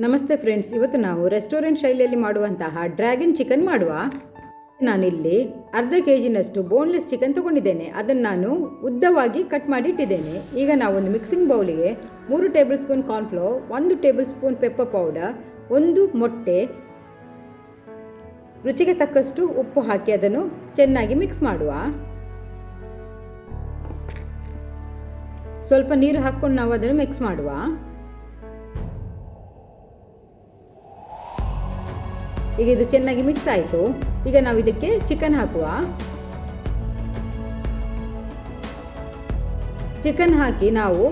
ನಮಸ್ತೆ ಫ್ರೆಂಡ್ಸ್, ಇವತ್ತು ನಾವು ರೆಸ್ಟೋರೆಂಟ್ ಶೈಲಿಯಲ್ಲಿ ಮಾಡುವಂತಹ ಡ್ರ್ಯಾಗನ್ ಚಿಕನ್ ಮಾಡುವ. ನಾನಿಲ್ಲಿ ಅರ್ಧ ಕೆ ಜಿನಷ್ಟು ಬೋನ್ಲೆಸ್ ಚಿಕನ್ ತಗೊಂಡಿದ್ದೇನೆ. ಅದನ್ನು ನಾನು ಉದ್ದವಾಗಿ ಕಟ್ ಮಾಡಿ ಇಟ್ಟಿದ್ದೇನೆ ಈಗ ನಾವು ಒಂದು ಮಿಕ್ಸಿಂಗ್ ಬೌಲಿಗೆ ಮೂರು ಟೇಬಲ್ ಸ್ಪೂನ್ ಕಾರ್ನ್ಫ್ಲೋರ್, ಒಂದು ಟೇಬಲ್ ಸ್ಪೂನ್ ಪೆಪ್ಪರ್ ಪೌಡರ್, ಒಂದು ಮೊಟ್ಟೆ, ರುಚಿಗೆ ತಕ್ಕಷ್ಟು ಉಪ್ಪು ಹಾಕಿ ಅದನ್ನು ಚೆನ್ನಾಗಿ ಮಿಕ್ಸ್ ಮಾಡುವ. ಸ್ವಲ್ಪ ನೀರು ಹಾಕ್ಕೊಂಡು ನಾವು ಅದನ್ನು ಮಿಕ್ಸ್ ಮಾಡುವ. ಈಗ ಇದು ಚೆನ್ನಾಗಿ ಮಿಕ್ಸ್ ಆಯಿತು. ಈಗ ನಾವು ಇದಕ್ಕೆ ಚಿಕನ್ ಹಾಕುವ. ಚಿಕನ್ ಹಾಕಿ ನಾವು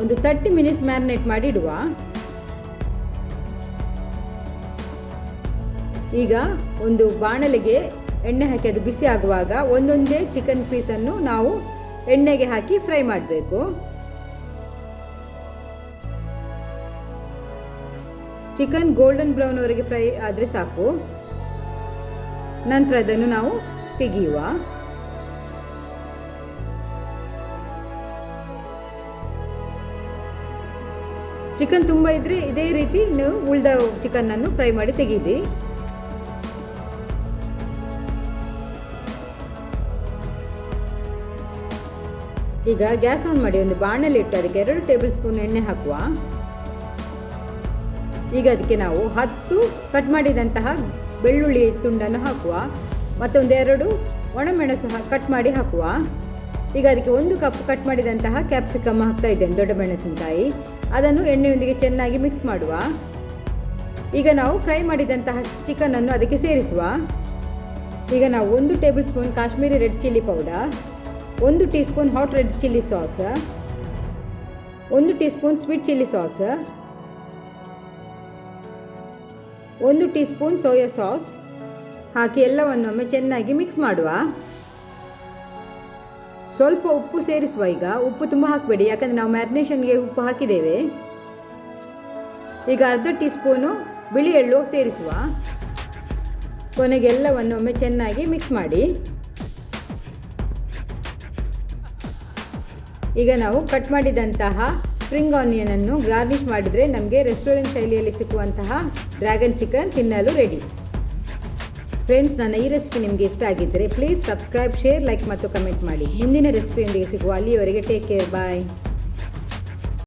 ಒಂದು ತರ್ಟಿ ಮಿನಿಟ್ಸ್ ಮ್ಯಾರಿನೇಟ್ ಮಾಡಿ ಇಡುವ. ಈಗ ಒಂದು ಬಾಣಲೆಗೆ ಎಣ್ಣೆ ಹಾಕಿ ಅದು ಬಿಸಿ ಆಗುವಾಗ ಒಂದೊಂದೇ ಚಿಕನ್ ಪೀಸನ್ನು ನಾವು ಎಣ್ಣೆಗೆ ಹಾಕಿ ಫ್ರೈ ಮಾಡಬೇಕು. ಚಿಕನ್ ಗೋಲ್ಡನ್ ಬ್ರೌನ್ವರೆಗೆ ಫ್ರೈ ಆದರೆ ಸಾಕು. ನಂತರ ಅದನ್ನು ನಾವು ತೆಗೆಯುವ. ಚಿಕನ್ ತುಂಬ ಇದ್ದರೆ ಇದೇ ರೀತಿ ನೀವು ಉಳಿದ ಚಿಕನ್ನನ್ನು ಫ್ರೈ ಮಾಡಿ ತೆಗೀರಿ ಈಗ ಗ್ಯಾಸ್ ಆನ್ ಮಾಡಿ ಒಂದು ಬಾಣಲಿ ಇಟ್ಟು ಅದಕ್ಕೆ ಎರಡು ಟೇಬಲ್ ಸ್ಪೂನ್ ಎಣ್ಣೆ ಹಾಕುವ. ಈಗ ಅದಕ್ಕೆ ನಾವು ಹತ್ತು ಕಟ್ ಮಾಡಿದಂತಹ ಬೆಳ್ಳುಳ್ಳಿ ತುಂಡನ್ನು ಹಾಕುವ. ಮತ್ತೊಂದೆರಡು ಒಣಮೆಣಸು ಕಟ್ ಮಾಡಿ ಹಾಕುವ. ಈಗ ಅದಕ್ಕೆ ಒಂದು ಕಪ್ ಕಟ್ ಮಾಡಿದಂತಹ ಕ್ಯಾಪ್ಸಿಕಮ್ ಹಾಕ್ತಾ ಇದ್ದೇನೆ, ದೊಡ್ಡ ಮೆಣಸಿನಕಾಯಿ. ಅದನ್ನು ಎಣ್ಣೆಯೊಂದಿಗೆ ಚೆನ್ನಾಗಿ ಮಿಕ್ಸ್ ಮಾಡುವ. ಈಗ ನಾವು ಫ್ರೈ ಮಾಡಿದಂತಹ ಚಿಕನನ್ನು ಅದಕ್ಕೆ ಸೇರಿಸುವ. ಈಗ ನಾವು ಒಂದು tablespoon Kashmiri red chilli powder ಒಂದು teaspoon hot red chilli sauce ಒಂದು teaspoon sweet chilli sauce ಒಂದು ಟೀ ಸ್ಪೂನ್ ಸೋಯಾ ಸಾಸ್. ಹಾಕಿ ಎಲ್ಲವನ್ನೊಮ್ಮೆ ಚೆನ್ನಾಗಿ ಮಿಕ್ಸ್ ಮಾಡುವ. ಸ್ವಲ್ಪ ಉಪ್ಪು ಸೇರಿಸುವ ಈಗ. ಉಪ್ಪು ತುಂಬ ಹಾಕಬೇಡಿ, ಯಾಕಂದರೆ ನಾವು ಮ್ಯಾರಿನೇಷನ್ಗೆ ಉಪ್ಪು ಹಾಕಿದ್ದೇವೆ. ಈಗ ಅರ್ಧ ಟೀ ಸ್ಪೂನು ಬಿಳಿ ಎಳ್ಳು ಸೇರಿಸುವ. ಕೊನೆಗೆ ಎಲ್ಲವನ್ನೊಮ್ಮೆ ಚೆನ್ನಾಗಿ ಮಿಕ್ಸ್ ಮಾಡಿ. ಈಗ ನಾವು ಕಟ್ ಮಾಡಿದಂತಹ ಸ್ಪ್ರಿಂಗ್ ಆನಿಯನನ್ನು ಗಾರ್ನಿಷ್ ಮಾಡಿದರೆ ನಮಗೆ ರೆಸ್ಟೋರೆಂಟ್ ಶೈಲಿಯಲ್ಲಿ ಸಿಕ್ಕುವಂತಹ ಡ್ರ್ಯಾಗನ್ ಚಿಕನ್ ತಿನ್ನಲು ರೆಡಿ. ಫ್ರೆಂಡ್ಸ್ ನನ್ನ ಈ ರೆಸಿಪಿ ನಿಮಗೆ ಇಷ್ಟ ಆಗಿದ್ದರೆ ಪ್ಲೀಸ್ ಸಬ್ಸ್ಕ್ರೈಬ್ ಶೇರ್ ಲೈಕ್ ಮತ್ತು ಕಮೆಂಟ್ ಮಾಡಿ. ಮುಂದಿನ ರೆಸಿಪಿಯೊಂದಿಗೆ ಸಿಗುವ ಅಲ್ಲಿಯವರೆಗೆ ಟೇಕ್ ಕೇರ್ ಬಾಯ್